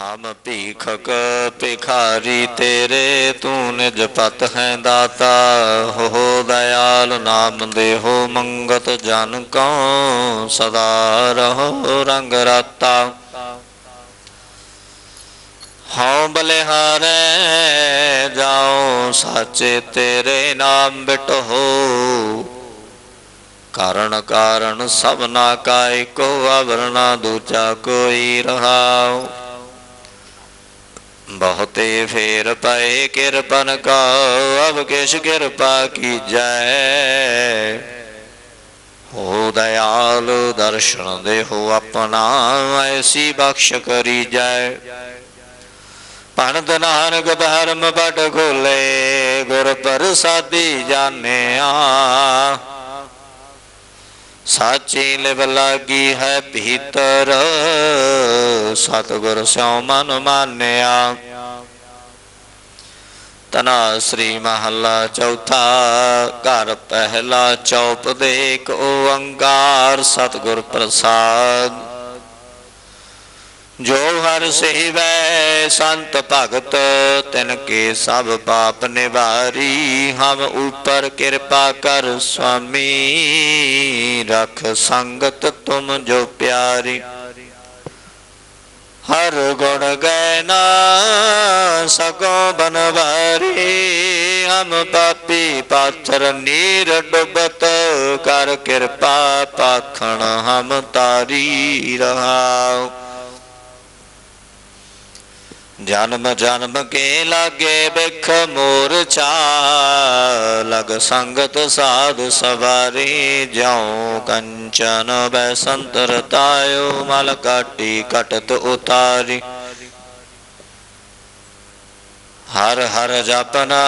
ਹਮ ਭੀਖਕ ਭਿਖਾਰੀ ਤੇਰੇ, ਤੂੰ ਨਿਜ ਪਤ ਹੈ ਦਾਤਾ। ਹੋ ਦਇਆਲ ਨਾਮ ਦੇਹੋ, ਮੰਗਤ ਜਨ ਕਉ ਸਦਾ ਰਹੋ ਰੰਗ ਰਾਤਾ। ਹਉ ਬਲਿਹਾਰੇ, ਜਾਉ ਸਾਚੇ ਤੇਰੇ ਨਾਮ ਬਿਟਹੋ। ਕਾਰਣ ਕਾਰਣ ਸਭਨਾ ਕਾ ਏਕੋ ਆਵਰਣਾ ਦੂਜਾ ਕੋਈ ਰਹਾਉ। ਬਹੁਤੇ ਫੇਰ ਪਏ ਕਿਰਪਨ ਕਾ, ਅਬ ਕਿਛ ਕਿਰਪਾ ਕੀਜੈ। ਹੋ ਦਇਆਲ ਦਰਸ਼ਨ ਦੇ ਹੋ ਆਪਣਾ, ਐਸੀ ਬਖਸ਼ ਕਰੀ ਜਾਏ ਪਣਦ ਨਾਨਕ ਧਰਮ ਪਟ ਖੋਲੇ, ਗੁਰ ਪ੍ਰਸਾਦੀ ਜਾਣਿਆ। ਸਾਚੀ ਲਿਵ ਲਾਗੀ ਹੈ ਭੀਤਰ, ਸਤਿਗੁਰ ਸਿਉ ਮਨ ਮਾਨਿਆ। ਤਨਾ ਸ੍ਰੀ ਮਹੱਲਾ ਚੌਥਾ, ਘਰ ਪਹਿਲਾ ਚੌਪ ਦੇ ਇੱਕ ਓੰਕਾਰ ਸਤਿਗੁਰ ਪ੍ਰਸਾਦ। ਜੋ ਹਰ ਸੇਵੈ ਸੰਤ ਭਗਤ, ਤਿਨ ਕੇ ਸਭ ਪਾਪ ਨਿਵਾਰੀ, ਹਮ ਉਪਰ ਕਿਰਪਾ ਕਰ ਸੁਆਮੀ, ਰਖ ਸੰਗਤ ਤੁਮ ਜੋ ਪਿਆਰੀ। ਹਰ ਗੁਣ ਗੈ ਨਾ ਬਨਵਾਰੀ, ਹਮ ਪਾਪੀ ਪਾਥਰ ਨੀਰ ਡੁਬਤ, ਕਰ ਕਿਰਪਾ ਪਾਖਣ ਹਮ ਤਾਰੀ ਰਹਾਉ। ਜਨਮ ਜਨਮ ਕੇ ਲਾਗੇ ਬਿਖ ਮੋਰਚਾ, ਲਗ ਸੰਗਤ ਸਾਧ ਸਵਾਰੀ ਜਾਉ ਕੰਚਨ ਬੈ ਸੰਤਰ ਤਾਇਓ ਮਲ ਕਾਟੀ ਕਟਤ ਉਤਾਰੀ। ਹਰ ਹਰ ਜਪਨਾ,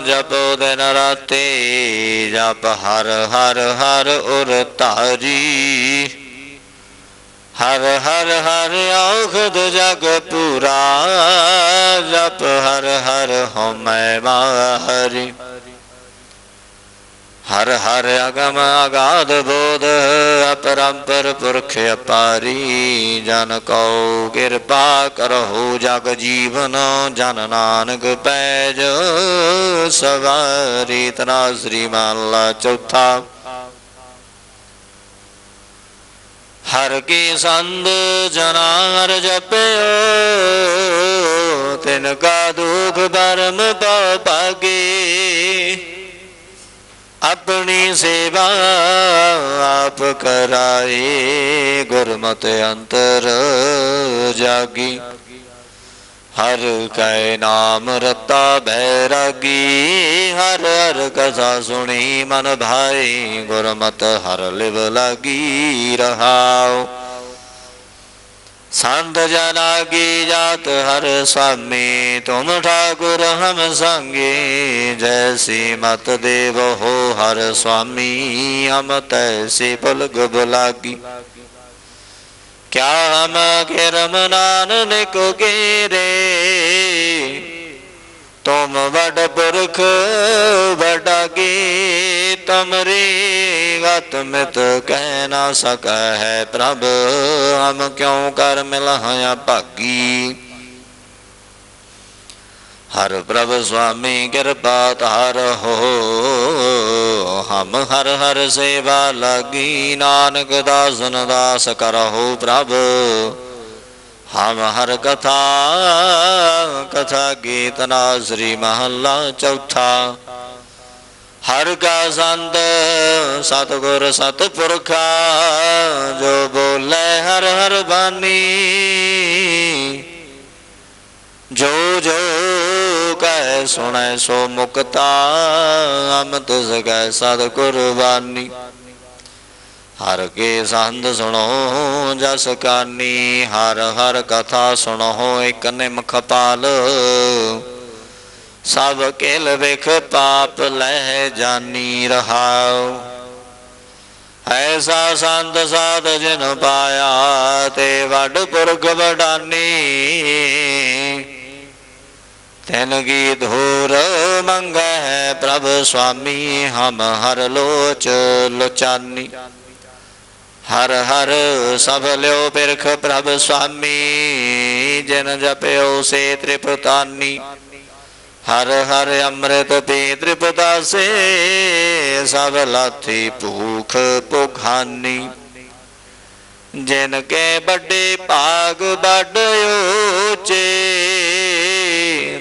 ਜਪੋ ਦਿਨ ਰਾਤੇ, ਜਪ ਹਰ ਹਰ ਹਰ ਉਰ ਤਾਰੀ ਹਰ ਹਰ ਹਰ ਔਖਦ ਜਗ ਪੂਰਾ, ਜਪ ਹਰ ਹਰ ਹਮੈ ਮਾਹਰੀ ਹਰ ਹਰ ਅਗਮ ਅਗਾਧ ਬੋਧ, ਅਪਰੰਪਰ ਪੁਰਖ ਅਪਾਰੀ। ਜਨ ਕਉ ਕਿਰਪਾ ਕਰਹੁ ਜਗ ਜੀਵਨ, ਜਨ ਨਾਨਕ ਪੈਜ ਸਵਾਰੀ। ਤਨਾ ਸ੍ਰੀ ਮਹਲਾ ਚੌਥਾ। ਹਰ ਕੀ ਸੰਦ ਜਨਾਰ ਜਪਿਓ, ਤਿਨ ਕਾ ਦੁਖ ਬਰਮ ਪਉ ਭਾਗੇ। ਆਪਣੀ ਸੇਵਾ ਆਪ ਕਰਾਏ ਗੁਰਮਤਿ ਅੰਤਰ ਜਾਗੀ। ਹਰ ਕੈ ਨਾਮ ਰਤਾ ਬੈਰਾਗੀ, ਹਰ ਹਰ ਕਥਾ ਸੁਣੀ ਮਨ ਭਾਈ, ਗੁਰਮਤ ਹਰ ਲਿਵ ਲਾਗੀ ਰਹਾਉ। ਸੰਤ ਜਨਾਗੀ ਜਾਤ ਹਰ ਸਾਮੀ, ਤੁਮ ਠਾਕੁਰ ਹਮ ਸੰਗੇ ਜੈਸੀ ਮਤ ਦੇਵ ਹੋ ਹਰ ਸੁਆਮੀ ਹਮ ਤੈਸੀ ਪਲਗ ਬਲਾਗੀ ਕਿਆ ਹਮ ਕਿਰਮ ਨਾਨਕ ਗੇਰੇ ਤੁਮ ਵਡ ਪੁਰਖ ਵਡਾਗੇ ਤਮਰੇ ਆਤਮਿਤ ਕਹਿ ਨਾ ਸਕੈ ਹੈ ਪ੍ਰਭ, ਹਮ ਕਿਉ ਕਰ ਮਿਲਹਾਂ ਭਾਗੀ? ਹਰ ਪ੍ਰਭ ਸੁਆਮੀ ਕਿਰਪਾ ਧਾਰ ਹੋ, ਹਮ ਹਰ ਹਰ ਸੇਵਾ ਲਾਗੀ, ਨਾਨਕ ਦਾਸਨ ਦਾਸ ਕਰਹੁ ਪ੍ਰਭ। ਹਮ ਹਰ ਕਥਾ ਕਥਾ ਗੀਤ ਨਾ ਸ੍ਰੀ ਮਹੱਲਾ ਚੌਥਾ। ਹਰ ਕਾ ਸੰਤ, ਸਤਗੁਰ ਸਤਪੁਰਖਾ, ਜੋ ਬੋਲੇ ਹਰ ਹਰ ਬਾਣੀ ਜੋ ਜੋ ਕੈ ਸੁਣੈ ਸੋ ਮੁਕਤਾ ਅਮਤ ਸਗੈ ਸਦ ਕੁਰਬਾਨੀ। ਹਰ ਕੇ ਸੰਦ ਸੁਣੋ, ਜਸ ਕਾਨੀ, ਹਰ ਹਰ ਕਥਾ ਸੁਣੋ, ਇਕ ਨਿਮਖ ਪਾਲ ਸਭ ਕੇਲ ਵਿਖ ਪਾਪ ਲੈ ਜਾਨੀ ਰਹਾਉ। ਐਸਾ ਸੰਤ ਸਾਧ ਜਿਨ ਪਾਇਆ, ਤੇ ਵੱਡ ਪੁਰਖ ਵਡਾਨੀ। ਤੈਨ ਕੀ ਧੂਰ ਮੰਗੈ ਪ੍ਰਭ ਸੁਆਮੀ, ਹਮ ਹਰ ਲੋਚ ਲੋਚਾਨੀ। ਹਰ ਹਰ ਸਭ ਲਿਓ ਬਿਰਖ ਪ੍ਰਭ ਸੁਆਮੀ, ਜਿਨ ਜਪਿਓ ਸੇ ਤ੍ਰਿਪਤਾਨੀ। ਹਰ ਹਰ ਅੰਮ੍ਰਿਤ ਪੀ ਤ੍ਰਿਪਤਾਸੇ, ਸਭ ਲਾਥੀ ਭੂਖ ਭੁਖਾਨੀ ਜਿਨ ਕੇ ਵੱਡੇ ਭਾਗ ਵੱਡ ਊਚੇ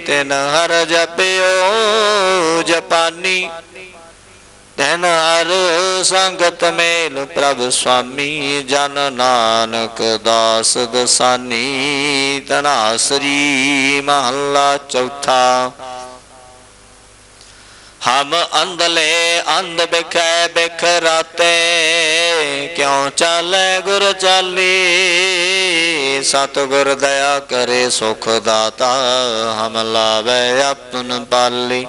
ਤਿਨ ਹਰ ਜਪਿਓ ਜਪਾਨੀ, ਤੈਨ ਹਰ ਸੰਗਤ ਮੇਲ ਪ੍ਰਭ ਸੁਆਮੀ, ਜਨ ਨਾਨਕ ਦਾਸ ਦਸਾਨੀ ਤਨਾਸਰੀ ਮਹੱਲਾ ਚੌਥਾ। ਹਮ ਅੰਧਲੇ ਅੰਧ ਬਿਖੈ ਬਿਖਰਾਤੇ ਕਿਉ ਚਾਲੇ ਗੁਰ ਚਾਲੀ? ਸਤਿਗੁਰ ਦਇਆ ਕਰੇ ਸੁਖ ਦਾਤਾ, ਹਮ ਲਾਵੇ ਆਪਨ ਪਾਲੀ।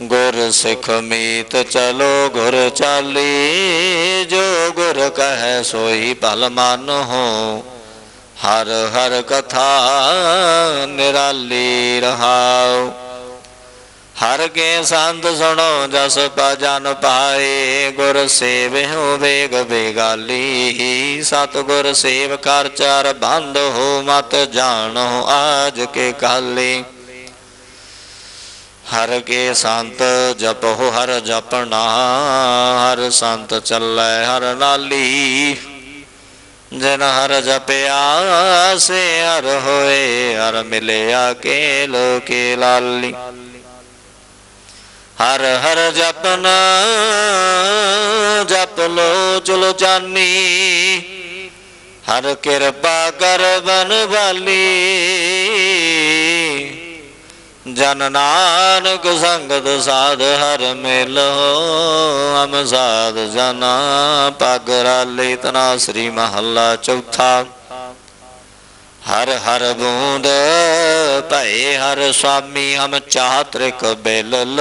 ਗੁਰ ਸਿੱਖ ਮੀਤ ਚਲੋ ਗੁਰ ਚਾਲੀ, ਜੋ ਗੁਰ ਕਹੈ ਸੋਈ ਭਲ ਮਾਨੋ ਹਰ ਹਰ ਕਥਾ ਨਿਰਾਲੀ ਰਹਾਉ। ਹਰ ਕੇ ਸੰਤ ਸੁਣੋ, ਜਸ ਭਜਨ ਪਾਏ, ਗੁਰ ਸੇਵਿਓ ਵੇਗ ਬੇਗਾਲੀ। ਸਤ ਗੁਰ ਸੇਵ ਕਰ ਚਾਰ ਬੰਦ ਹੋ, ਮਤ ਜਾਣੋ ਆਜ ਕੇ ਕਾਲੀ। ਹਰ ਕੇ ਸੰਤ ਜਪੋ ਹਰ ਜਪਣਾ ਹਰ ਸੰਤ ਚੱਲੇ, ਹਰ ਨਾਲੀ। ਜਨ ਹਰ ਜਪਿਆ, ਸੇ ਹਰ ਹੋਏ, ਹਰ ਮਿਲਿਆ ਕੇ ਲੋਕੇ ਲਾਲੀ। ਹਰ ਹਰ ਜਪਨ ਜਪ ਲੋ ਚਲੋ ਚਾਨੀ। ਹਰ ਕਿਰਪਾ ਕਰ ਬਨ ਵਾਲੀ। ਜਨ ਨਾਨਕ ਸੰਗਤ ਸਾਧ ਹਰ ਮੇਲੋ ਅਮ ਸਾਧ ਜਨਾ ਪਗ ਰਾਲੇ ਤਨਾ ਸ੍ਰੀ ਮਹੱਲਾ ਚੌਥਾ। ਹਰ ਹਰ ਬੂੰਦ ਭਏ, ਹਰ ਸੁਆਮੀ ਹਮ ਚਾਤ੍ਰਿਕ ਬਿਲਲ,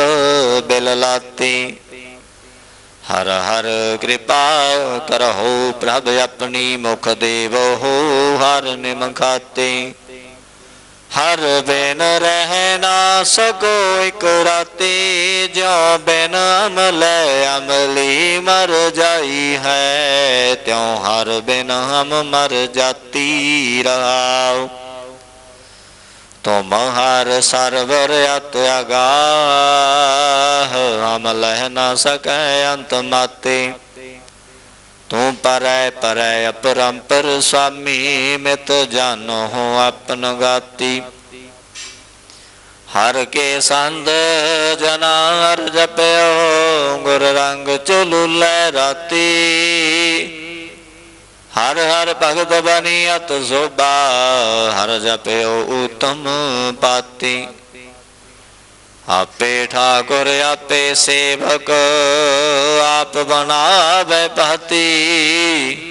ਬਿਲ ਲਾਤੀ। ਹਰ ਹਰ ਕਿਰਪਾ ਕਰਹੁ ਪ੍ਰਭ ਆਪਣੀ ਮੁਖ ਦੇਵੋ ਹਰ ਨਿਮਖਾਤੇ ਹਰ ਬਿਨ ਰਹਿਣਾ ਨਾ ਇਕ ਰਾਤੀ, ਜੋ ਬਿਨ ਅਮਲੇ ਅਮਲੀ ਮਰ ਜਾਈ ਹੈ। ਤਿਉ ਹਰ ਬਿਨ ਹਮ ਮਰ ਜਾਤੀ ਰਹਾਉ। ਤੁਮ ਹਰ ਸਰਵਰ ਅਤ ਅਗਾਹ ਹਮ ਲਹਿ ਨਾ ਸਕੈ ਅੰਤ ਮਾਤੇ। ਤੂੰ ਪਰੈ ਪਰੈ ਅਪਰੰਪਰ ਸੁਆਮੀ ਮਿਤ ਜਾਨੋ ਆਪਨ ਗਾਤੀ। ਹਰ ਕੇ ਸੰਦ ਜਨਾਰ ਜਪਿਓ, ਗੁਰ ਰੰਗ ਚਲੂ ਲੈ ਰਾਤੀ। ਹਰ ਹਰ ਭਗਤ ਬਨੀਅਤ ਸੋਭਾ, ਹਰ ਜਪਿਓ ਉਤਮ ਪਾਤੀ। ਆਪੇ ਠਾਕੁਰ, ਆਪੇ ਸੇਵਕ, ਆਪ ਬਣਾਵੇ ਪਤੀ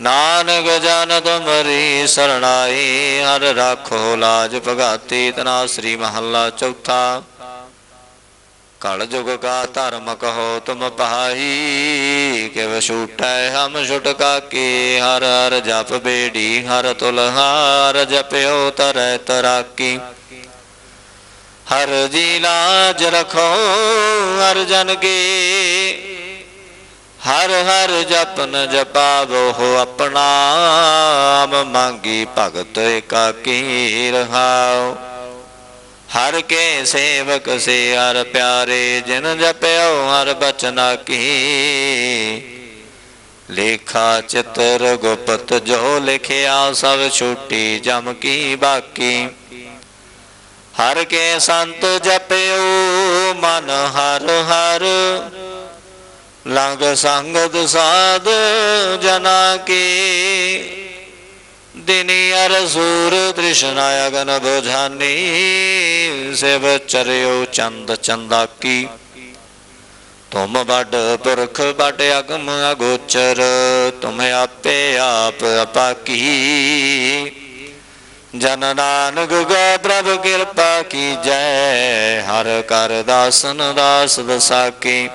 ਨਾਨਕ ਜਨ ਤੁਮਰੀ ਸਰਣਾਈ, ਹਰ ਰਾਖੋ ਲਾਜ ਭਗਾਤੀ, ਤਨਾ ਸ੍ਰੀ ਮਹੱਲਾ ਚੌਥਾ। ਕਲ ਜੁਗ ਕਾ ਧਰਮ ਕਹੋ ਤੁਮ ਪਹਾਈ ਕਿਵ ਛੂਟੈ ਹਮ ਛੁਟਕਾ ਕੀ ਹਰ ਹਰ ਜਪ ਬੇੜੀ, ਹਰ ਤੁਲ ਹਾਰ ਜਪਿਓ ਤਰੈ ਤਰਾਕੀ। ਹਰ ਜੀ ਲਾਜ ਰਖੋ ਹਰ ਜਨ ਕੇ। ਹਰ ਹਰ ਜਪਨ ਜਪਾਵੋ ਹੋ ਆਪਣਾ ਆਮ ਮੰਗੀ ਭਗਤ ਏਕਾਕੀ ਰਹਾਓ ਹਰ ਕੇ ਸੇਵਕ ਸੇ ਹਰ ਪਿਆਰੇ, ਜਿਨ ਜਪਿਓ ਹਰ ਬਚਨਾ ਕੀ। ਲੇਖਾ ਚਿਤਰ ਗੁਪਤ ਜੋ ਲਿਖਿਆ ਸਭ ਛੁੱਟੀ, ਜਮ ਕੀ ਬਾਕੀ। ਹਰ ਕੇ ਸੰਤ ਜਪਿਓ, ਮਨ ਹਰ ਹਰ। ਲੰਗ ਸੰਗਤ ਸਾਧ ਜਨਾ ਕੀ। ਦਿਨੀ ਅਰ ਸੂਰ ਤ੍ਰਿਸ਼ਨਾ ਅਗਨ ਬੁਝਾਨੀ। ਸਿਵ ਚਰਿਓ ਚੰਦ ਚੰਦਾ ਕੀ ਤੁਮ ਵੱਡ ਪੁਰਖ ਵੱਡ ਅਗਮ ਅਗੋਚਰ। ਤੁਮ ਆਪੇ ਆਪ ਅਪਾਕੀ। ਜਨ ਨਾਨਕ ਗੋ ਪ੍ਰਭ ਕਿਰਪਾ ਕੀ ਜੈ, ਹਰ ਕਰ ਦਾਸਨ ਦਾਸ ਦਸਾਕੀ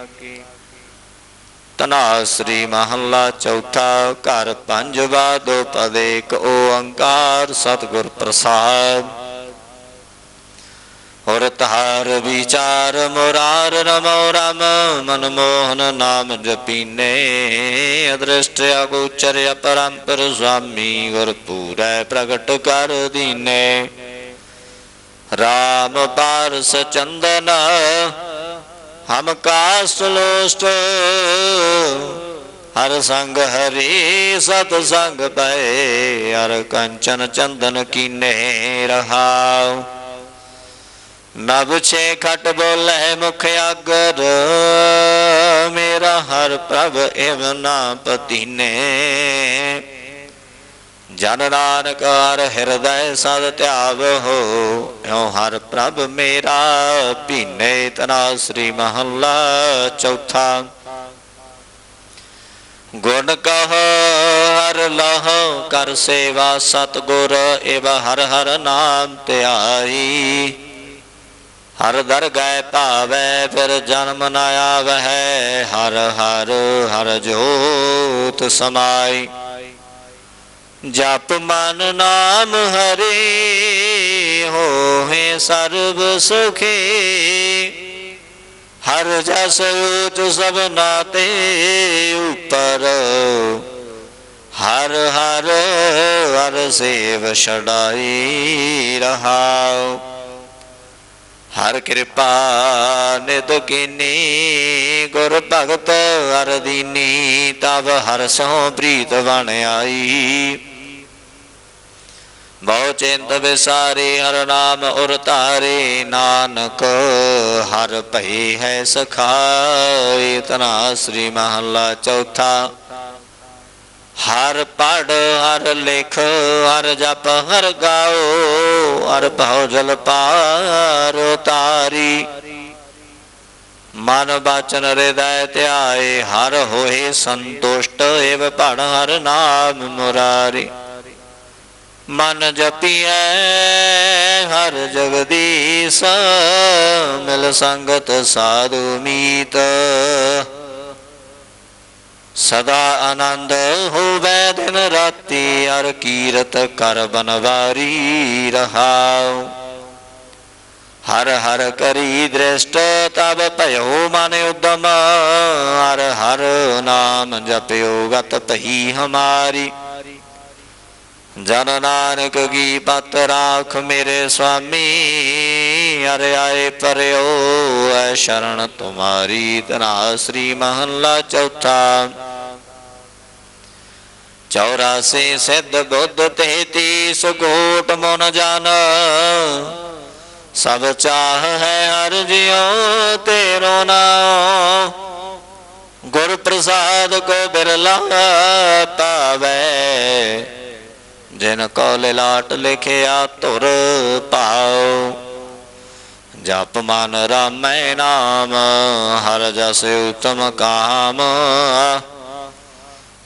ਤਨਾ ਸ੍ਰੀ ਮਹੱਲਾ ਚੌਥਾ, ਘਰ ਪੰਜਵਾ, ਦੋ ਪਦ ਏਕ ਓੰਕਾਰ, ਸਤਿਗੁਰ ਪ੍ਰਸਾਦ। ਔਰ ਤਹਾਰ ਵਿਚਾਰ ਮੁਰਾਰ ਰਮੋ ਰਮ ਮਨ ਮੋਹਨ ਨਾਮ ਜਪੀਨੇ। ਅਦ੍ਰਿਸ਼ਟ ਅਗੋਚਰ ਅਪਰੰਪਰ ਸੁਆਮੀ ਗੁਰ ਪੂਰੈ ਪ੍ਰਗਟ ਕਰ ਦੀਨੇ। ਰਾਮ ਪਾਰਸ ਚੰਦਨ, ਹਮ ਕਾਸ ਲੋਸਟ ਹਰ ਸੰਗ ਹਰੀ ਸਤ ਸੰਗ ਪਏ, ਹਰ ਕੰਚਨ ਚੰਦਨ ਕੀਨੇ ਰਹਾਉ। ਨਾ ਛੇ ਖਟ ਬੋਲੇ ਮੁਖ ਅਗਰ ਮੇਰਾ ਹਰ ਪ੍ਰਭ ਏਵ ਨਾ ਪਤੀਨੇ। ਜਨ ਨਾਨਕ ਹਰ ਹਿਰਦੈ ਸਦ ਧਿਆਵ ਹੋ, ਇਉ ਹਰ ਪ੍ਰਭ ਮੇਰਾ ਭੀਨੇ। ਤਨਾ ਸ੍ਰੀ ਮਹੱਲਾ ਚੌਥਾ। ਗੁਣ ਕਹ ਹਰ ਲਹ, ਕਰ ਸੇਵਾ ਸਤਗੁਰ ਏਵ ਹਰ ਹਰ ਨਾਮ ਧਿਆਈ। ਹਰ ਦਰ ਗਏ ਭਾਵੈ, ਫਿਰ ਜਨਮ ਨ ਆਵਹਿ। ਹਰ ਹਰ ਹਰ ਜੋਤ ਸਮਾਈ। ਜਪ ਮਨ ਨਾਮ ਹਰੀ ਹੋਏ ਸਰਬ ਸੁਖੀ। ਹਰ ਜਸ ਉਚ ਸਭ ਨਾਤੇ ਉਪਰ। ਹਰ ਹਰ ਹਰ ਸੇਵ ਛਡਾਈ ਰਹਾਉ। ਹਰ ਕਿਰਪਾ ਨਿਤ ਕੀਨੀ, ਗੁਰ ਭਗਤ ਹਰ ਦੀਨੀ ਤਬ ਹਰ ਸੋ ਪ੍ਰੀਤ ਬਣ ਆਈ। ਬਹੁ ਚਿੰਤ ਵਿਸਾਰੇ, ਹਰ ਨਾਮ ਉਰ ਧਾਰੇ, ਨਾਨਕ ਹਰ ਭਈ ਹੈ ਸਖਾਏ ਤਨਾ ਸ੍ਰੀ ਮਹੱਲਾ ਚੌਥਾ। ਹਰ ਪੜ, ਹਰ ਲਿਖ, ਹਰ ਜਪ, ਹਰ ਗਾਓ, ਹਰ ਭਉ ਜਲ ਪਾਰ ਤਾਰੀ ਮਨ ਬਾਚਨ ਹਿਰਦੈ ਧਿਆਏ, ਹਰ ਹੋਏ ਸੰਤੁਸ਼ਟ, ਏਵ ਭੜ ਹਰ ਨਾਮ ਮੁਰਾਰੀ। ਮਨ ਜਪੀਐ, ਹਰ ਜਗਦੀਸ਼, ਮਿਲ ਸੰਗਤ ਸਾਧੂ ਮੀਤ। ਸਦਾ ਆਨੰਦ ਹੋਵੇ ਦਿਨ ਰਾਤੀ, ਅਰ ਕੀਰਤ ਕਰ ਬਨਵਾਰੀ ਰਹਾਉ। ਹਰ ਹਰ ਕਰੀ ਦ੍ਰਿਸ਼ਟ, ਤਬ ਭਇਓ ਮਨ ਉਦਮ। ਹਰ ਹਰ ਨਾਮ ਜਪਿਓ ਗਤ ਪਹੀ ਹਮਾਰੀ। ਜਨ ਨਾਨਕ ਕੀ ਪਤ ਰਾਖ ਮੇਰੇ ਸੁਆਮੀ ਹਰ ਆਏ ਪਰਿਓ, ਐ ਸ਼ਰਨ ਤੁਮਾਰੀ ਤਨਾ ਸ੍ਰੀ ਮਹੱਲਾ ਚੌਥਾ। ਚੌਰਾਸੀ ਸਿੱਧ ਬੁੱਧ ਤੇਤੀ ਸੁਕੋਟ ਮਨ ਜਨ। ਸਭ ਚਾਹ ਹੈ ਹਰ ਜਿਉ ਤੇਰੋ ਨਾਮ ਗੁਰ ਪ੍ਰਸਾਦ ਕੋ ਬਿਰਲਾ ਪਾਵੇ ਜਿਨ ਕੋ ਲਿਲਾਟ ਲਿਖਿਆ ਧੁਰ ਭਾਉ ਜਪ ਮਨ ਰਾਮੈ ਨਾਮ, ਹਰ ਜਸ ਉਤਮ ਕਾਮ।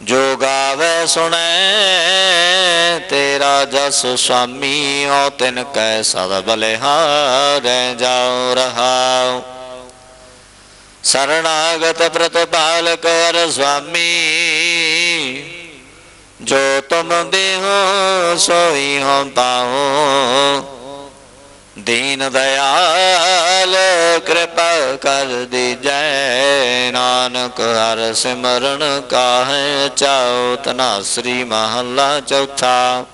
ਜੋ ਗਾਵੇ ਸੁਣੈ, ਤੇਰਾ ਜਸ ਸੁਆਮੀ ਓ ਤਿਨ ਕੈ ਸਦ ਬਲਿਹਾਰੈ ਜਾਉ ਰਹਾਉ। ਸਰਣਾਗਤ ਪ੍ਰਤਪਾਲ ਕਰ ਸੁਆਮੀ, ਜੋ ਤੁਮ ਦੇਹੋ, ਸੋਈ ਹਮ ਪਾਉ ਦੀਨ ਦਇਆਲ, ਕਿਰਪਾ ਕਰ ਦੀਜੈ ਨਾਨਕ, ਹਰ ਸਿਮਰਨ ਕਾਹੇ ਚਾਉ, ਤਨਾ ਸ੍ਰੀ ਮਹੱਲਾ ਚੌਥਾ।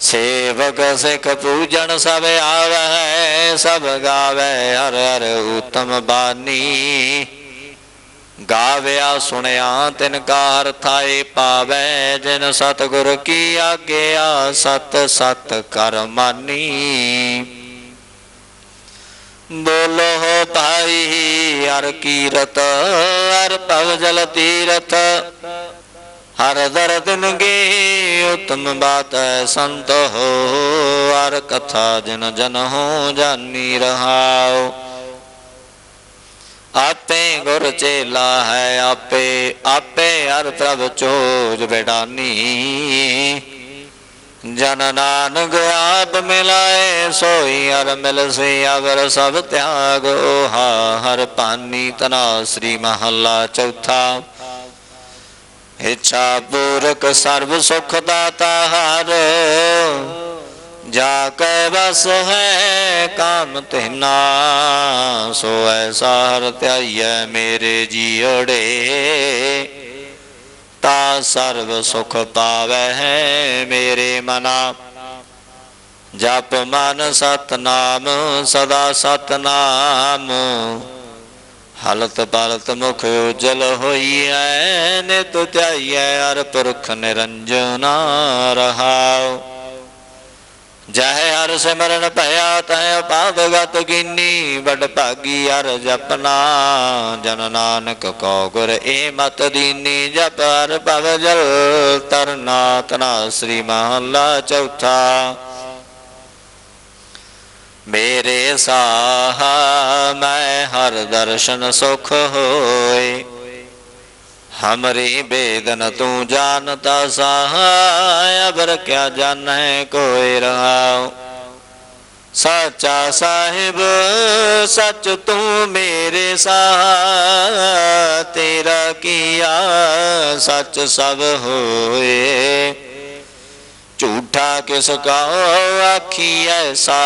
ਸੇਵਕ ਸਿਖ ਪੂਜਨ ਸਭ ਆਵੈ ਸਭ ਗਾਵੇ ਹਰ ਹਰ ਉਤਮ ਬਾਨੀ। ਗਾਵਿਆ ਸੁਣਿਆ ਤਿਨ ਕਾ ਅਰਥਾਏ ਪਾਵੈ ਜਿਨ ਸਤਗੁਰ ਕੀ ਆਗਿਆ ਸਤ ਸਤ ਕਰ ਮਾਨੀ। ਬੋਲੋ ਭਾਈ ਹਰ ਕੀਰਤ, ਹਰ ਭਵ ਜਲ ਤੀਰਥ। ਹਰ ਦਰਦਨ ਗੇ ਉਤਮ ਬਾਤ ਹੈ ਸੰਤ ਹੋ, ਹਰ ਕਥਾ ਜਿਨ ਜਨ ਹੋ ਜਾਨੀ ਰਹਾਓ ਆਪੇ ਗੁਰ ਚੇਲਾ ਹੈ ਆਪੇ ਆਪੇ ਹਰ ਪ੍ਰਭ ਚੋਜ ਬੇਡਾਨੀ। ਜਨ ਨਾਨਕ ਆਪ ਮਿਲਾਏ, ਸੋਈ ਹਰ ਮਿਲ ਸੇ ਸਭ ਤਿਆਗੋ। ਹਾ ਹਰ ਪਾਨੀ ਤਨਾ ਸ੍ਰੀ ਮਹੱਲਾ ਚੌਥਾ। ਇੱਛਾ ਪੂਰਕ ਸਰਬ ਸੁਖ ਦਾਤਾ ਹਰ। ਜਾ ਕੈ ਬਸ ਹੈ ਕਾਮ ਤਿਨਾ, ਸੋ ਐਸਾ ਹਰ ਧਿਆਈਐ ਮੇਰੇ ਜੀੜੇ ਤਾ ਸਰਬ ਸੁਖ ਪਾਵੈ ਹੈ ਮੇਰੇ ਮਨਾ। ਜਪ ਮਨ ਸਤਨਾਮ, ਸਦਾ ਸਤਨਾਮ। ਹਲਤ ਪਲਤ ਮੁਖ ਉਜਲ ਹੋਈਐ, ਨਿਤ ਧਿਆਈਐ ਅਰ ਪੁਰਖ ਨਿਰੰਜਨਾ ਰਹਾਉ। ਜਹ ਹਰ ਸਿਮਰਨ ਭਇਆ, ਤੈ ਪਾਵਗਤ ਕੀਨੀ। ਵਡ ਭਾਗੀ ਅਰ ਜਪਨਾ ਜਨ ਨਾਨਕ ਕੋ ਗੁਰ ਏ ਮਤ ਦੀਨੀ। ਜਪ ਹਰ ਭਵ ਜਲ ਤਰਨਾ ਤਨਾ ਸ੍ਰੀ ਮਹੱਲਾ ਚੌਥਾ। ਮੇਰੇ ਸਾਹ, ਮੈਂ ਹਰ ਦਰਸ਼ਨ ਸੁਖ ਹੋ ਹੋਏ ਹਮਰੀ ਬੇਦਨ ਤੂੰ ਜਾਣਤਾ ਸਹਾਇ ਅਬਰ ਕਿਆ ਜਾਣੈ ਕੋਈ ਰਹਾਉ ਸੱਚਾ ਸਾਹਿਬ ਸੱਚ ਤੂੰ ਮੇਰੇ ਸਾਹ ਤੇਰਾ ਕੀਆ ਸੱਚ ਸਭ ਹੋਏ ਝੂਠਾ ਕਿਸ ਕਾ ਆਖੀ ਐਸਾ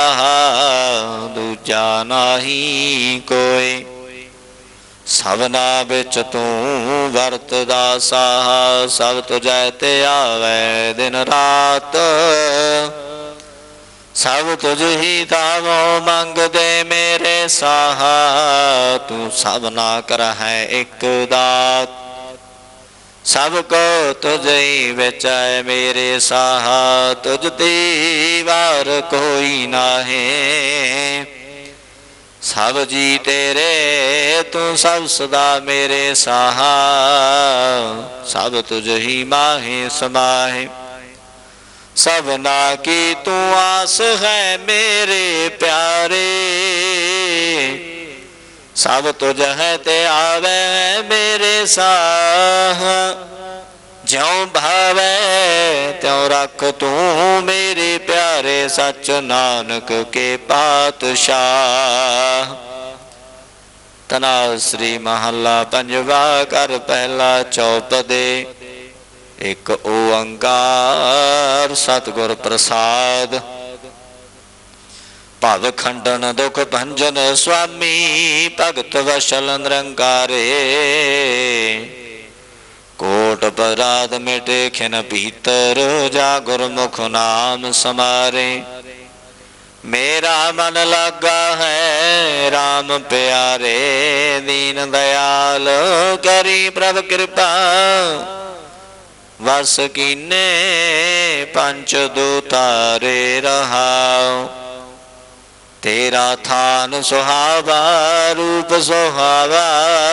ਦੂਜਾ ਨਾਹੀ ਕੋਈ ਸਭਨਾ ਵਿੱਚ ਤੂੰ ਵਰਤਦਾ ਸਾਹ ਸਭ ਤੁਝੈ ਤੇ ਆਵੇ ਦਿਨ ਰਾਤ। ਸਭ ਤੁਝ ਹੀ ਤਾਵੋ ਮੰਗਦੇ ਮੇਰੇ ਸਾਹ, ਤੂੰ ਸਭਨਾ ਕਰਹਿ ਇੱਕ ਦਾਤ। ਸਭ ਕੋ ਤੁਝਈ ਵਿੱਚ ਹੈ ਮੇਰੇ ਸਾਹ, ਤੁਝ ਤੇ ਵਾਰ ਕੋਈ ਨਾਹੀ। ਸਭ ਜੀ ਤੇਰੇ ਤੂੰ ਸਭ ਸਦਾ ਮੇਰੇ ਸਾਹ। ਸਭ ਤੁਝ ਹੀ ਮਾਹੇ ਸਮਾਹੇ। ਸਭਨਾ ਕੀ ਤੂੰ ਆਸ ਹੈ ਮੇਰੇ ਪਿਆਰੇ। ਸਭ ਤੁਝ ਹੈ ਤੇ ਆਵੇ ਮੇਰੇ ਸਾਹ। ਜਿਉ ਭਾਵੇ, ਤਿਉ ਰੱਖ ਤੂੰ ਮੇਰੇ ਪਿਆਰੇ ਸੱਚ ਨਾਨਕ ਕੇ ਪਾਤਸ਼ਾਹ। ਤਨਾ ਸ੍ਰੀ ਮਹੱਲਾ ਪੰਜਵਾ ਕਰ ਪਹਿਲਾ ਚੌਪਦੇ ਇੱਕ ਓੰਕਾਰ ਸਤਿਗੁਰ ਪ੍ਰਸਾਦ। ਭਵ ਖੰਡਨ ਦੁਖ ਭੰਜਨ ਸੁਆਮੀ, ਭਗਤ ਵਸ਼ਲ ਨਿਰੰਕਾਰੇ। ਕੋਟ ਪਰਾਦ ਮਿਟੇ ਖਿਨ ਭੀਤਰ, ਜਾ ਗੁਰਮੁਖ ਨਾਮ ਸਮਾਰੇ। ਮੇਰਾ ਮਨ ਲੱਗਾ ਹੈ RAM ਪਿਆਰੇ, ਦੀਨ ਦਇਆਲ, ਕਰੀ ਪ੍ਰਭ ਕਿਰਪਾ। ਵਸ ਕੀਨੇ ਪੰਚ ਦੂਤਾਰੇ ਰਹਾਉ। ਤੇਰਾ ਥਾਨ ਸੁਹਾਵਾ, ਰੂਪ ਸੁਹਾਵਾ,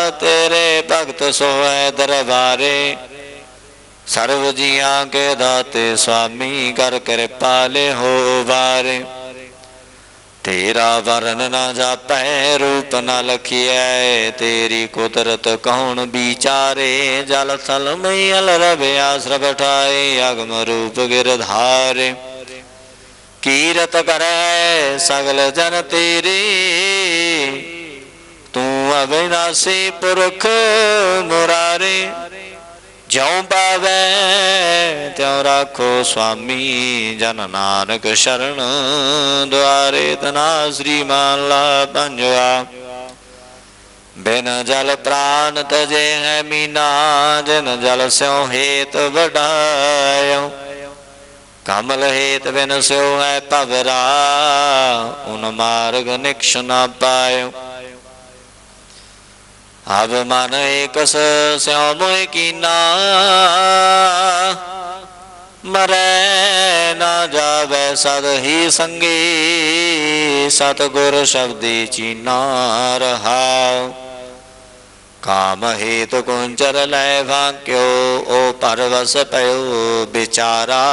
ਤੇਰੇ ਭਗਤ ਸੋਏ ਦਰਬਾਰੇ। ਸਰਵ ਜੀਆਂ ਕੇ ਦਾਤੇ ਸੁਆਮੀ ਕਰ ਕਿਰਪਾ ਲੈ ਹੋ ਵਾਰੇ। ਤੇਰਾ ਵਰਨ ਨਾ ਜਾਪੈ, ਰੂਪ ਨਾ ਲਖੀਐ। ਤੇਰੀ ਕੁਦਰਤ ਕੌਣ ਵਿਚਾਰੇ? ਜਲ ਥਲ ਮਈਲ ਰਵਿ ਆਸਰ ਅਗਮ ਰੂਪ ਗਿਰਧਾਰੇ ਕੀਰਤ ਕਰੈ ਸਗਲ ਜਨ ਤੇਰੀ ਤੂੰ ਪੁਰਖ ਮੁਰਾਰੇ, ਜਿਉ ਪਾਵੈ ਤਿਉ ਰਾਖੋ ਸੁਆਮੀ ਜਨ ਨਾਨਕ ਸ਼ਰਨ ਦੁਆਰੇ ਤਨਾ ਸ੍ਰੀ ਮਾਲਾ ਪੰਜਵਾ। ਬਿਨ ਜਲ ਪ੍ਰਾਨ ਤਜੇ ਹੈ ਮੀਨਾ, ਜਨ ਜਲ ਸਿਉ ਹੇਤ ਵਡਾਇਓ ਕਮਲ ਹੇਤ ਬਿਨ ਸਿਉ ਹੈ ਭਵਰਾ ਉਨ ਮਾਰਗ ਨਿਕਸ਼ ਨਾ ਪਾਇਓ ਅਬ ਮਨ ਏਕਸ ਸਿਉ ਮੋਇ ਕੀਨਾ। ਮਰੈ ਨਾ ਜਾਵੇ ਸਦ ਹੀ ਸੰਗੀ, ਸਤਗੁਰ ਸ਼ਬਦੀ ਚੀਨਾ ਰਹਾਉ ਕਾਮ ਹੇਤ ਕੁੰਚਰ ਲੈ ਭਾਕਿਓ ਓ ਪਰਵਸ ਪਇਓ ਵਿਚਾਰਾ।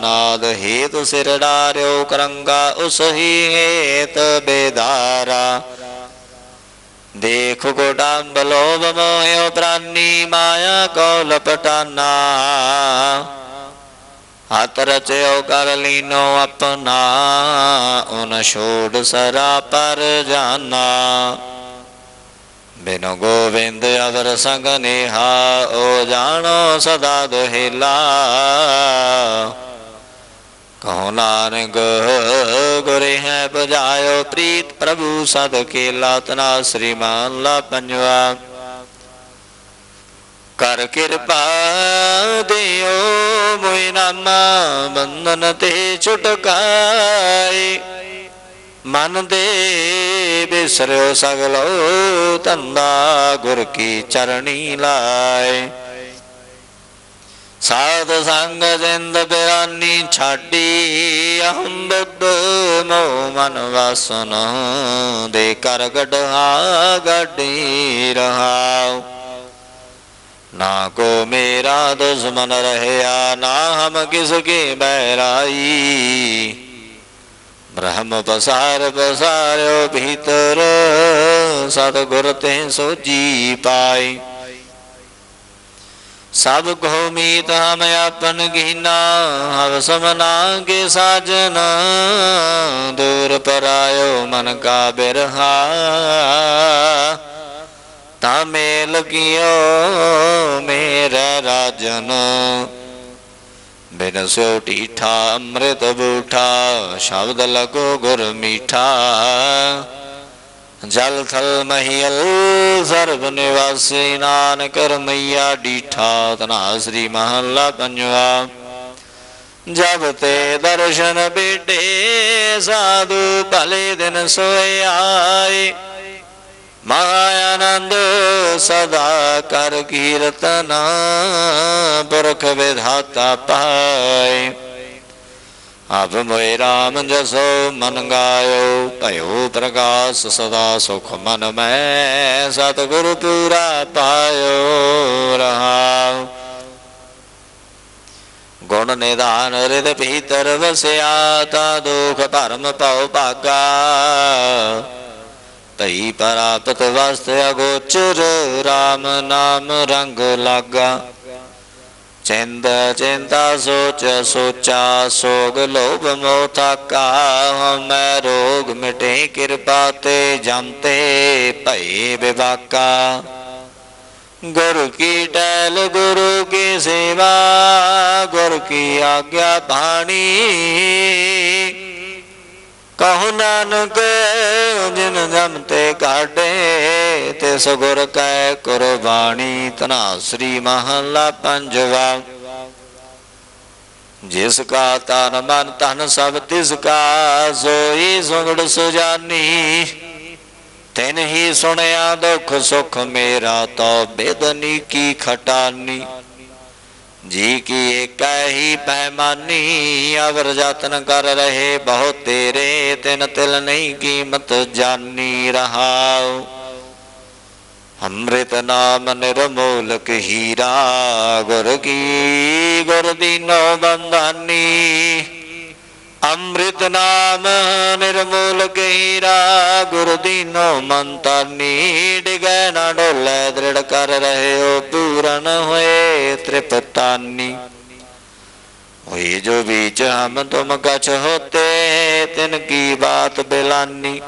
ਨਾਦ ਹੇਤ ਸਿਰ ਡਾਰਿਓ, ਕਰੰਗਾ ਉਸ ਹੀ ਹੇਤ ਬੇਦਾਰਾ। ਦੇਖ ਗੋਡੰਬ ਲੋਭ ਮੋਹਿ ਪ੍ਰਾਨੀ ਮਾਇਆ ਕੋ ਲਪਟਾਨਾ ਹੱਥ ਰਚਿਓ ਕਰ ਲੀਨੋ ਆਪਣਾ, ਉਨ ਛੋੜ ਸਰਾ ਪਰ ਜਾਨਾ। ਬਿਨੋ ਗੋਵਿੰਦ ਅਵਰ ਸੰਗ ਨੇਹਾ ਓ ਜਾਣੋ ਸਦਾ ਦੁਹਿਲਾ। ਕਹੋ ਨਾਨਕ, ਗੁਰੇ ਹੈ ਬੁਝਾਇਓ ਪ੍ਰੀਤ ਪ੍ਰਭੂ ਸਦ ਕੇ ਲਾਤਨਾ ਸ੍ਰੀਮਾਨ ਲਾ ਪੰਜਵਾ। ਕਰ ਕਿਰਪਾ ਦਿਓ ਮੋਇ ਨਾਮਾ, ਬੰਧਨ ਤੇ ਛੁਟਕਾਏ ਮਨ ਦੇ ਬਿਸਰਿਓ ਸਗਲੋ ਧੰਦਾ, ਗੁਰ ਕੀ ਚਰਣੀ ਲਾਏ। ਸਾਧ ਸੰਗ ਜਿੰਦ ਬਿਰਾਨੀ ਛਾਡੀ ਅਹੰ ਬੁੱਧ ਮੋ ਮਨ ਵਾਸਨ ਦੇ ਕਰ ਗੜਹਾ ਗੜੀ ਰਹਾਉ। ਨਾ ਕੋ ਮੇਰਾ ਦੁਸ਼ਮਨ ਰਹਿਆ, ਨਾ ਹਮ ਕਿਸ ਕੇ ਬਹਿਰਾਈ। ਬ੍ਰਹਮ ਪਸਾਰ ਪਸਾਰਿਓ ਭੀਤਰ, ਸਤਿਗੁਰ ਤੇ ਸੋਜੀ ਪਾਈ। ਸਭ ਕੋ ਮੀਤ ਹਮ ਆਪਨ ਕੀਨਾ ਹਵ ਸਮਨਾ ਕੇ ਸਾਜਨ। ਦੂਰ ਪਰਾਇਓ ਮਨ ਕਾ ਬਿਰਹਾ। ਤਾ ਮੇਲ ਕੀਓ ਮੇਰਾ ਰਾਜਨ। ਬਿਨ ਸੋ ਢੀਠਾ, ਅੰਮ੍ਰਿਤ ਬੂਠਾ, ਸ਼ਬਦ ਲਗੋ ਗੁਰ ਮੀਠਾ। ਜਲ ਥਲ ਮਹੀਲ ਸਰਬ ਨਿਵਾਸੀ ਨਾਨਕ ਰਮਈਆ ਡੀਠਾ ਤਨਾ ਸ੍ਰੀ ਮਹੱਲਾ ਪੰਜਵਾ। ਜਬ ਤੇ ਦਰਸ਼ਨ ਬੇਟੇ ਸਾਧੂ ਭਲੇ ਦਿਨ ਸੋਏ ਆਏ। ਮਾਇਆਨੰਦ ਸਦਾ ਕਰ ਕੀਰਤਨਾ ਪੁਰਖ ਵਿਧਾਤਾ ਪਾਏ। ਆਪ ਮੋਇ ਰਾਮ ਜਸੋ ਮਨ ਗਾਇਓ ਭਇਓ ਪ੍ਰਕਾਸ਼ ਸਦਾ ਸੁਖ ਮਨ ਮੈਂ ਸਤਿਗੁਰ ਪੂਰਾ ਪਾਇਓ ਰਹਾਉ ਗੁਣ ਨਿਧਾਨ ਰਿਦ ਭੀਤਰ ਵਸਿਆ ਤਾ ਦੁਖ ਭਰਮ ਪਉ ਭਾਗਾ ਤਈ ਪਰਾਪਤ ਵਸਤ ਅਗੋਚਰ RAM ਨਾਮ ਰੰਗ ਲਾਗਾ ਚਿੰਦ ਚਿੰਤਾ ਸੋਚ ਸੋਚਾ, ਸੋਗ ਲੋਭ ਮੋਹ ਥਾਕਾ ਹਮੈ ਰੋਗ ਮਿਟੇ ਕਿਰਪਾ ਤੇ ਜਮਤੇ ਭਈ ਵਿਵਾਕਾ। ਗੁਰ ਕੀ ਟੈਲ ਗੁਰੂ ਕੀ ਸੇਵਾ, ਗੁਰ ਕੀ ਆਗਿਆ ਬਾਣੀ ਕਹੋ ਨਾਨਕ, ਜਿਨ ਜਮ ਤੇ ਕਾਢੇ ਤੇ ਸਗੁਰ ਕੈ ਕੁਰਬਾਨੀ ਤਨਾ ਸ੍ਰੀ ਮਹੱਲਾ ਪੰਜਵਾ। ਜਿਸ ਕਾ ਤਨ ਮਨ ਤਨ ਸਭ ਤਿਸ ਕਾ, ਸੋਈ ਸੁਗੜ ਸੁਜਾਨੀ। ਤੈਨ ਹੀ ਸੁਣਿਆ ਦੁਖ ਸੁਖ ਮੇਰਾ ਤੋ ਬੇਦਨੀ ਕੀ ਖਟਾਨੀ। ਜੀ ਕੀ ਏਕੈ ਹੀ ਪੈਮਾਨੀ ਅਵਰ ਯਤਨ ਕਰ ਰਹੇ ਬਹੁ ਤੇਰੇ, ਤਿਨ ਤਿਲ ਨਹੀਂ ਕੀਮਤ ਜਾਨੀ ਰਹਾਉ। ਅੰਮ੍ਰਿਤ ਨਾਮ ਨਿਰਮੋਲਕ ਹੀਰਾ, ਗੁਰ ਕੀ ਗੁਰ ਦੀਨੋ ਬੰਧਾਨੀ। ਅੰਮ੍ਰਿਤ ਨਾਮ ਨਿਰਮੂਲ ਗਹਿਰਾ ਗੁਰ ਮਨ ਤਾਨੀ ਡਿਗੈ ਨਾ ਡੋਲੇ, ਦ੍ਰਿੜ ਕਰ ਰਹਿਓ ਪੂਰਨ ਹੋਏ ਤ੍ਰਿਪਤਾਨੀ। ਹੋਏ ਜੋ ਵਿੱਚ ਹਮ ਤੁਮ ਕਛ ਹੋਤੇ, ਤਿਨ ਕੀ ਬਾਤ ਬਿਲਾਨੀ।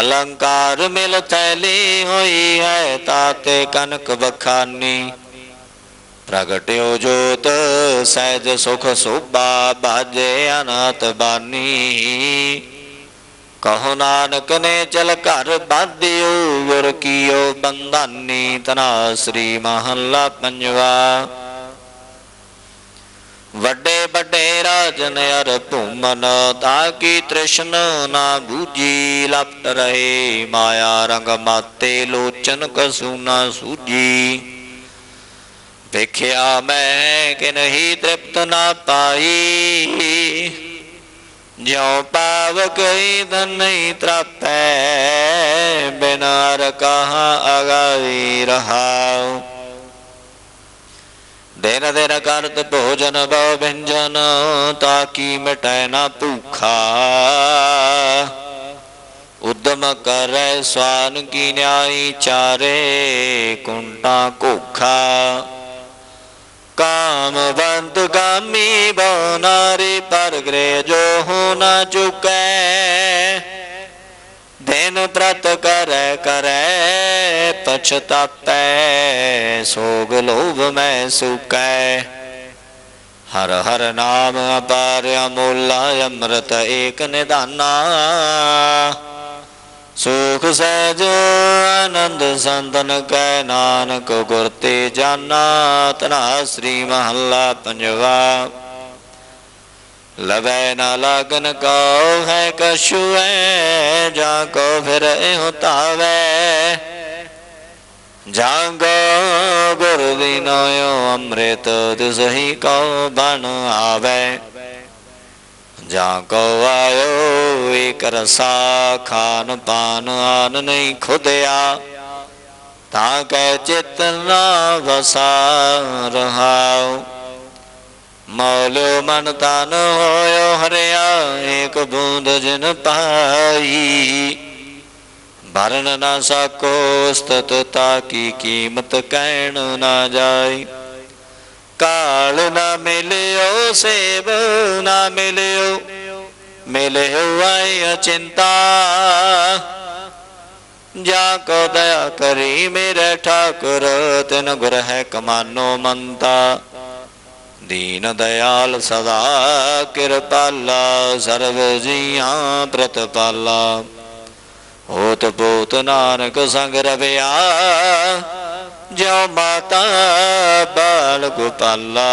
ਅਲੰਕਾਰ ਮਿਲ ਤੈਲੀ ਹੋਈ ਹੈ, ਤਾਤੇ ਕਨਕ ਬਖਾਨੀ ਪ੍ਰਗਟਿਓ ਜੋਤ, ਸਹਿਜ ਸੁਖ ਸੋਭਾ ਬਾਜੇ ਅਨਾਥ ਬਾਨੀ। ਕਹੋ ਨਾਨਕ ਨੇ ਚਲ ਘਰ ਬਾਧਿਓ, ਗੁਰ ਕੀਓ ਬੰਧਾਨੀ, ਤਨਾ ਸ੍ਰੀ ਮਹੱਲਾ ਪੰਜਵਾ। ਵੱਡੇ ਵੱਡੇ ਰਾਜਨ ਅਰ ਭੂਮਨ ਤਾਕੀ ਤ੍ਰਿਸ਼ਨ ਨਾ ਬੂਜੀ ਲਪਟ ਰਹੇ। ਮਾਇਆ ਰੰਗ ਮਾਤੇ ਲੋਚਨ ਕਸੂ ਨਾ ਸੂਜੀ ਦੇਖਿਆ ਮੈਂ ਕਿ ਨਹੀਂ ਤ੍ਰਿਪਤ ਨਾ ਪਾਈ। ਜਿਉ ਪਾਵਕ ਹੀ ਧਨ ਨਹੀਂ ਤਰਾਪੈ ਬਿਨਾਰ ਕਹਾ ਅਗਾਈ ਰਹਾਉ। ਦਿਨ ਦਿਨ ਕਰਤ ਭੋਜਨ ਬਉ ਵਿੰਜਨ ਤਾਕੀ ਮਿਟੈ ਨਾ ਭੂਖਾ। ਉਦਮ ਕਰੈ ਸਵਾਨ ਕੀ ਨਿਆਈ ਚਾਰੇ ਕੁੰਟਾ ਕੋਖਾ ਕਾਮਵੰਤ ਗਾਮੀ ਬਨਾਰੇ ਪਰ ਗ੍ਰੇ ਜੋ ਹੋ ਨਾ ਚੁਕੈ ਦਿਨ ਪ੍ਰਤ ਕਰੈ ਕਰੈ ਪਛਤਾਪੈ ਸੋਗ ਲੋਭ ਮੈਂ ਸੁਕੈ ਹਰ ਹਰ ਨਾਮ ਅਪਾਰ ਅਮੋਲਾ ਅੰਮ੍ਰਿਤ ਏਕ ਨਿਦਾਨਾ ਸੁਖ ਸਹਿਜ ਆਨੰਦ ਸੰਤਨ ਕੈ ਨਾਨਕ ਗੁਰ ਤੇ ਜਾਨਾ ਤਨਾ ਸ੍ਰੀ ਮਹੱਲਾ ਪੰਜਵਾ। ਲਵੈ ਨਾ ਲਾਗਨ ਕਉ ਹੈ ਕਛੂ ਜਾ ਕੋ ਫਿਰ ਇਹੋ ਧਾਵੈ। ਜਾਂਗੋ ਗੁਰ ਵਿਨੋਇਓ ਅੰਮ੍ਰਿਤ ਤਿਸਹੀ ਕਉ ਬਣ ਆਵੈ। ਜਾਂ ਕੋ ਆਇਓ ਏਕ ਰਸਾ ਖਾਨ ਪਾਨ ਆਨ ਨਹੀਂ ਖੁਦਿਆ। ਤਾਂ ਕੈ ਚਿਤ ਨਾ ਵਸਾ ਰਹਾਉ। ਮੌਲਿਓ ਮਨ ਤਨ ਹੋਇਓ ਹਰਿਆ, ਏਕ ਬੂੰਦ ਜਿਨ ਪਾਈ। ਭਰਨ ਨਾ ਸਕੋ ਸਤਤਾ ਕੀ ਕੀਮਤ ਕਹਿਣ ਨਾ ਜਾਈ। ਕਾਲ ਨਾ ਮਿਲਿਓ, ਸੇਵ ਨਾ ਮਿਲਿਓ। ਮਿਲਿਓ ਆਈ ਅਚਿੰਤਾ ਜਾ ਕੋ ਦਇਆ ਕਰੀ ਮੇਰੇ ਠਾਕੁਰ, ਤਿਨ ਗੁਰ ਹੈ ਕਮਾਨੋ ਮੰਤਾ। ਦੀਨ ਦਇਆਲ ਸਦਾ ਕਿਰਪਾਲਾ, ਸਰਬ ਜੀਆਂ ਪ੍ਰਤਪਾਲਾ ਹੋਤ ਪੋਤ ਨਾਨਕ ਸੰਗ ਰਵਿਆ ਜਿਉ ਮਾਤਾ ਬਾਲ ਗੋਪਾਲਾ